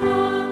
소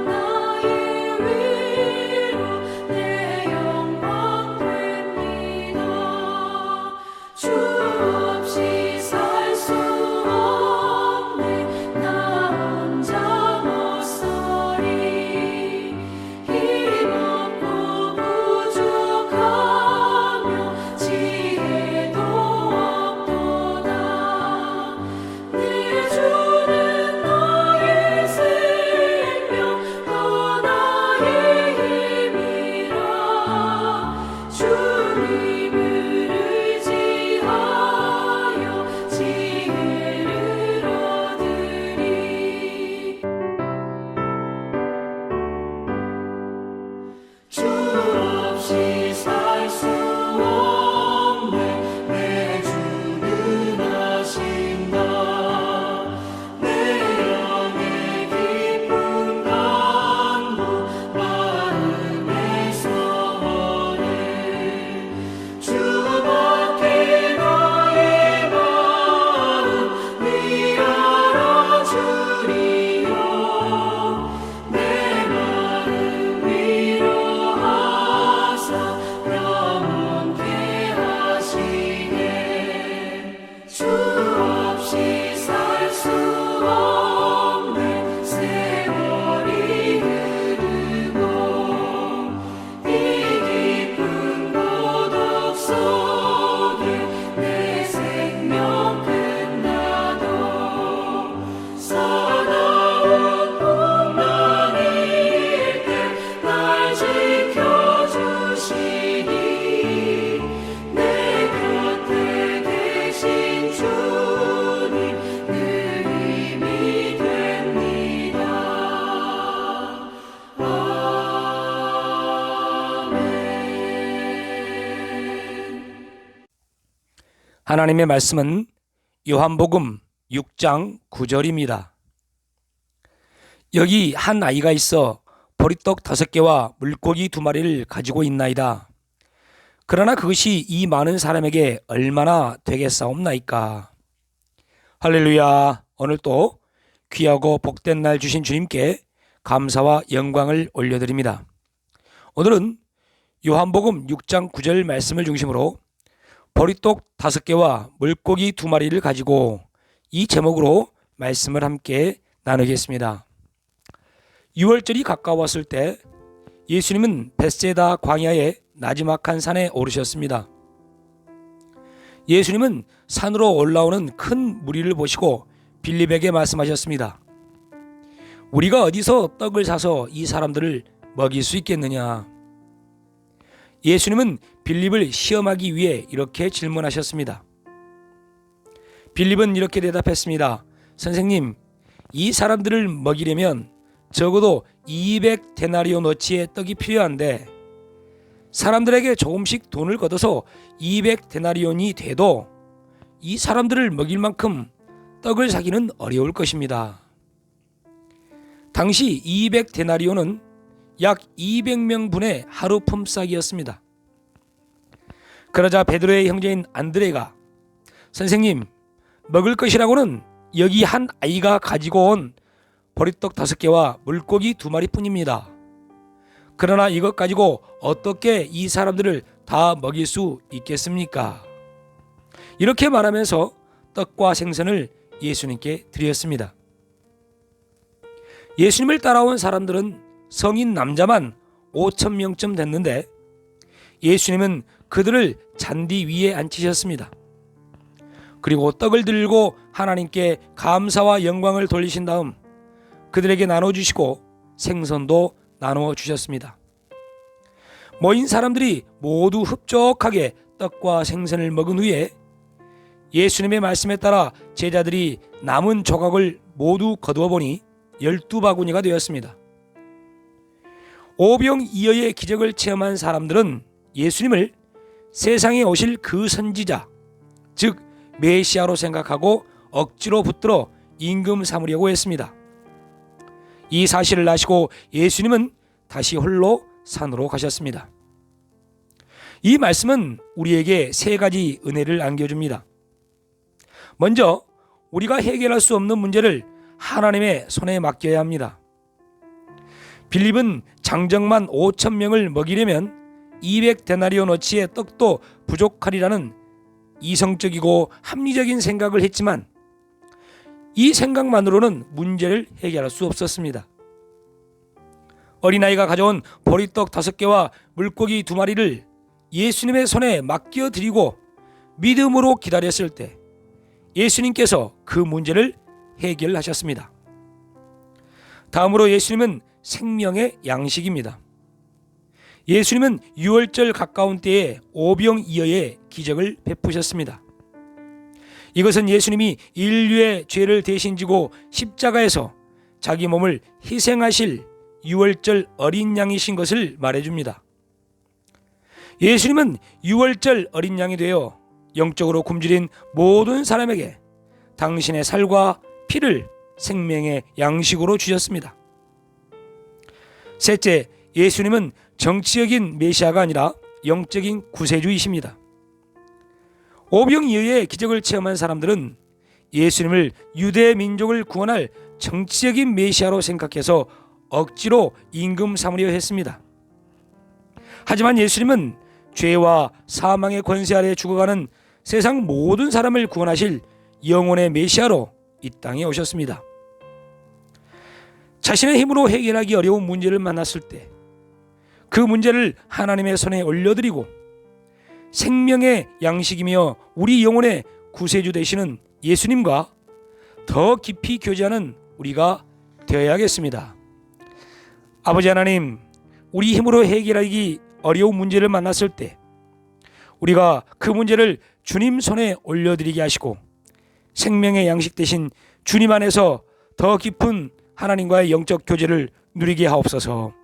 하나님의 말씀은 요한복음 6장 9절입니다. 여기 한 아이가 있어 보리떡 다섯 개와 물고기 두 마리를 가지고 있나이다. 그러나 그것이 이 많은 사람에게 얼마나 되겠사옵나이까. 할렐루야. 오늘 또 귀하고 복된 날 주신 주님께 감사와 영광을 올려드립니다. 오늘은 요한복음 6장 9절 말씀을 중심으로 보리떡 다섯 개와 물고기 두 마리를 가지고 이 제목으로 말씀을 함께 나누겠습니다. 6월절이 가까웠을 때 예수님은 베세다 광야의 나지막한 산에 오르셨습니다. 예수님은 산으로 올라오는 큰 무리를 보시고 빌립에게 말씀하셨습니다. 우리가 어디서 떡을 사서 이 사람들을 먹일 수 있겠느냐? 예수님은 빌립을 시험하기 위해 이렇게 질문하셨습니다. 빌립은 이렇게 대답했습니다. 선생님, 이 사람들을 먹이려면 적어도 200 데나리오 너치의 떡이 필요한데 사람들에게 조금씩 돈을 걷어서 200 데나리온이 돼도 이 사람들을 먹일 만큼 떡을 사기는 어려울 것입니다. 당시 200 데나리온은 약 200명분의 하루 품삯이었습니다. 그러자 베드로의 형제인 안드레가 선생님 먹을 것이라고는 여기 한 아이가 가지고 온 보리떡 다섯 개와 물고기 두 마리뿐입니다. 그러나 이것 가지고 어떻게 이 사람들을 다 먹일 수 있겠습니까? 이렇게 말하면서 떡과 생선을 예수님께 드렸습니다. 예수님을 따라온 사람들은 성인 남자만 5천 명쯤 됐는데 예수님은 그들을 잔디 위에 앉히셨습니다. 그리고 떡을 들고 하나님께 감사와 영광을 돌리신 다음 그들에게 나눠주시고 생선도 나누어 주셨습니다. 모인 사람들이 모두 흡족하게 떡과 생선을 먹은 후에 예수님의 말씀에 따라 제자들이 남은 조각을 모두 거두어 보니 열두 바구니가 되었습니다. 오병이어의 기적을 체험한 사람들은 예수님을 세상에 오실 그 선지자, 즉 메시아로 생각하고 억지로 붙들어 임금 삼으려고 했습니다. 이 사실을 아시고 예수님은 다시 홀로 산으로 가셨습니다. 이 말씀은 우리에게 세 가지 은혜를 안겨줍니다. 먼저 우리가 해결할 수 없는 문제를 하나님의 손에 맡겨야 합니다. 빌립은 장정만 5천 명을 먹이려면 200데나리온어치의 떡도 부족하리라는 이성적이고 합리적인 생각을 했지만 이 생각만으로는 문제를 해결할 수 없었습니다. 어린아이가 가져온 보리떡 다섯 개와 물고기 두 마리를 예수님의 손에 맡겨 드리고 믿음으로 기다렸을 때 예수님께서 그 문제를 해결하셨습니다. 다음으로 예수님은 생명의 양식입니다. 예수님은 6월절 가까운 때에 오병이어의 기적을 베푸셨습니다. 이것은 예수님이 인류의 죄를 대신 지고 십자가에서 자기 몸을 희생하실 6월절 어린 양이신 것을 말해줍니다. 예수님은 6월절 어린 양이 되어 영적으로 굶주린 모든 사람에게 당신의 살과 피를 생명의 양식으로 주셨습니다. 셋째, 예수님은 정치적인 메시아가 아니라 영적인 구세주이십니다. 오병 이어의 기적을 체험한 사람들은 예수님을 유대 민족을 구원할 정치적인 메시아로 생각해서 억지로 임금 삼으려 했습니다. 하지만 예수님은 죄와 사망의 권세 아래 죽어가는 세상 모든 사람을 구원하실 영혼의 메시아로 이 땅에 오셨습니다. 자신의 힘으로 해결하기 어려운 문제를 만났을 때 그 문제를 하나님의 손에 올려드리고 생명의 양식이며 우리 영혼의 구세주 되시는 예수님과 더 깊이 교제하는 우리가 되어야겠습니다. 아버지 하나님, 우리 힘으로 해결하기 어려운 문제를 만났을 때 우리가 그 문제를 주님 손에 올려드리게 하시고 생명의 양식 대신 주님 안에서 더 깊은 하나님과의 영적 교제를 누리게 하옵소서.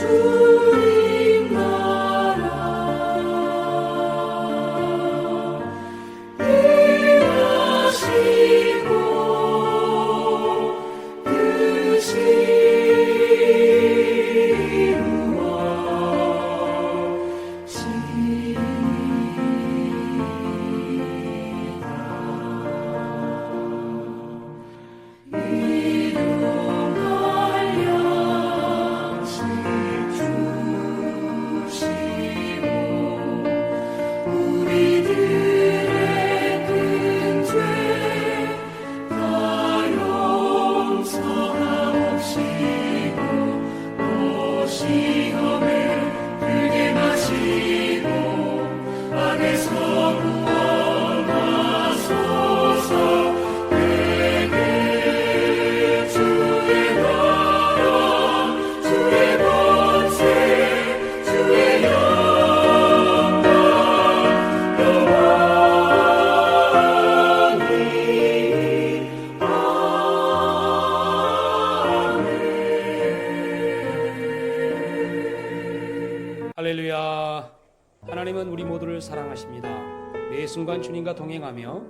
주 매 순간 주님과 동행하며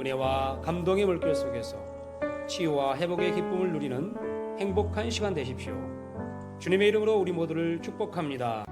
은혜와 감동의 물결 속에서 치유와 회복의 기쁨을 누리는 행복한 시간 되십시오. 주님의 이름으로 우리 모두를 축복합니다.